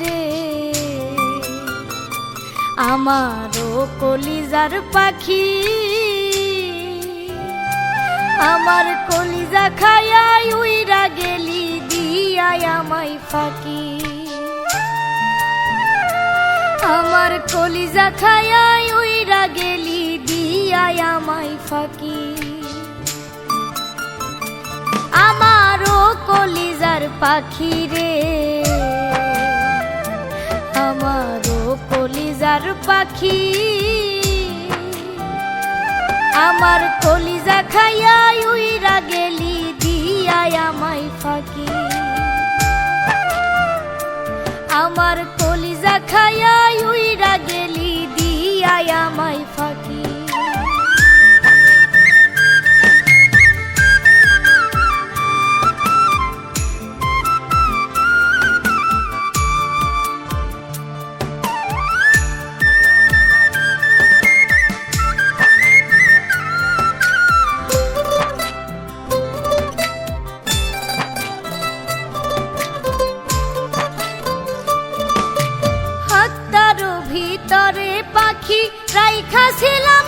রে। আমারও কলিজার পাখি। আমার কলিজা খায়াই উইরা গেলি দিয়াই আমায় ফাঁকি। আমার কলিজা খায়াই উইরা গেলি দিয়াই আমায় ফাঁকি। আমারও কলিজার পাখি রে। কলিজার পাখি। আমার কলিজা খাইয়াই উইরা গেলি দিয়াই আমায় ফাঁকি। আমার রাইখা ছিলাম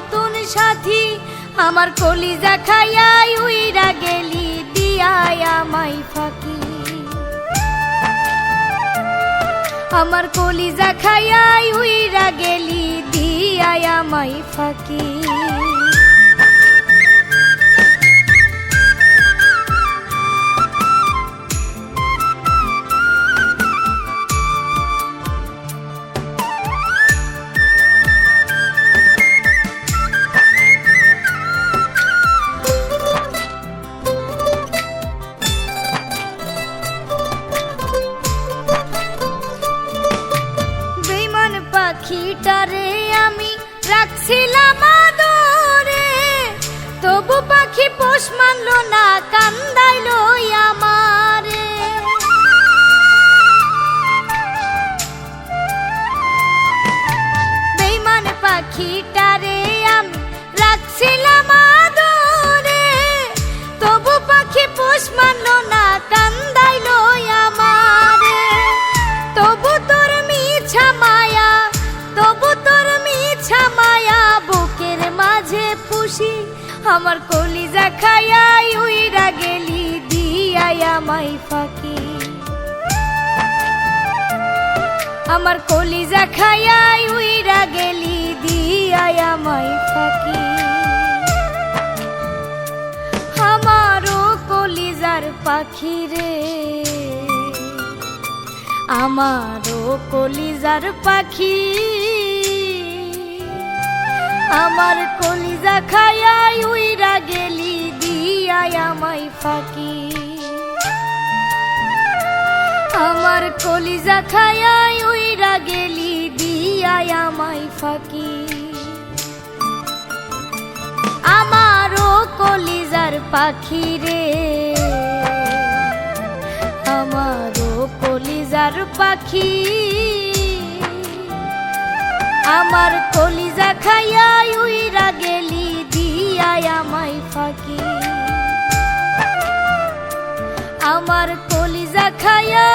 নতুন সাথী। আমার কলিজা খাইয়াই উইরা গেলি, দিয়াই আমাই ফাঁকি। আমার কলিজা খাইয়াই উইরা গেলি, দিয়াই আমাই ফাঁকি। পাখিটারে আমি রাখছিলাম আদরে। তবু পাখি পোষ মানলো না কান্দাইলো আমারে আমার কলিজা খায়াই উইরা গেলি, দিয়াই আমায় ফাঁকি। আমার কলিজা খায়াই উইরা গেলি, দিয়াই আমায় ফাঁকি। আমারও কলিজার পাখি রে। আমারও কলিজার পাখি। আমার কলিজা খায়াই কলিজা খায়াই উইরা গেলি, দিয়াই আমায় ফাঁকি। আমারও কলিজার পাখি রে। আমারও কলিজার পাখি। আমার কলিজা খাইয়াই উইরা গেলি, দিয়াই আমায় ফাঁকি। আমার কলিজা খাইয়া